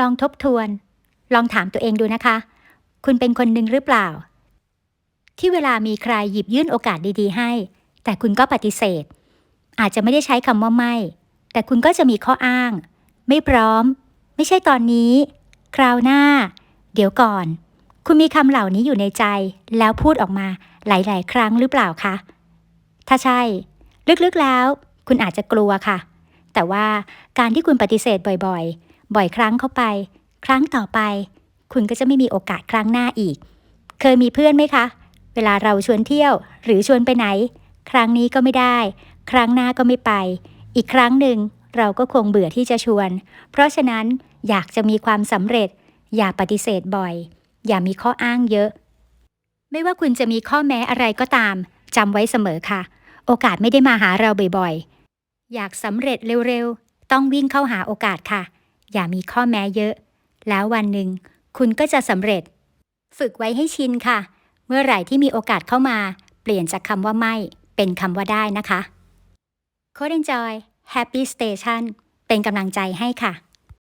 ลองทบทวน ลองถามตัวเองดูนะคะ คุณเป็นคนหนึ่งหรือเปล่า ที่เวลามีใครหยิบยื่นโอกาสดีๆ ให้ แต่คุณก็ปฏิเสธ อาจจะไม่ได้ใช้คำว่าไม่ แต่คุณก็จะมีข้ออ้าง ไม่พร้อม ไม่ใช่ตอนนี้ คราวหน้า เดี๋ยวก่อน คุณมีคำเหล่านี้อยู่ในใจ แล้วพูดออกมาหลาย ๆ ครั้งหรือเปล่าคะ ถ้าใช่ ลึกๆแล้ว คุณอาจจะกลัวค่ะ แต่ว่าการที่คุณปฏิเสธบ่อยๆ บ่อยครั้งเข้าไป ครั้งต่อไป คุณก็จะไม่มีโอกาสครั้งหน้าอีก เคยมีเพื่อนไหมคะ เวลาเราชวนเที่ยว หรือชวนไปไหน ครั้งนี้ก็ไม่ได้ ครั้งหน้าก็ไม่ไป อีกครั้งหนึ่งเราก็คงเบื่อที่จะชวน เพราะฉะนั้นอยากจะมีความสำเร็จ อย่าปฏิเสธบ่อย อย่ามีข้ออ้างเยอะ ไม่ว่าคุณจะมีข้อแม้อะไรก็ตามจำไว้เสมอค่ะ โอกาสไม่ได้มาหาเราบ่อยๆ อยากสำเร็จเร็วๆ ต้องวิ่งเข้าหาโอกาสค่ะ อย่ามีข้อแม้เยอะ แล้ววันหนึ่ง คุณก็จะสำเร็จ ฝึกไว้ให้ชินค่ะ เมื่อไหร่ที่มีโอกาสเข้ามา เปลี่ยนจากคำว่าไม่ เป็นคำว่าได้นะคะ Code Enjoy Happy Station เป็นกำลังใจให้ค่ะ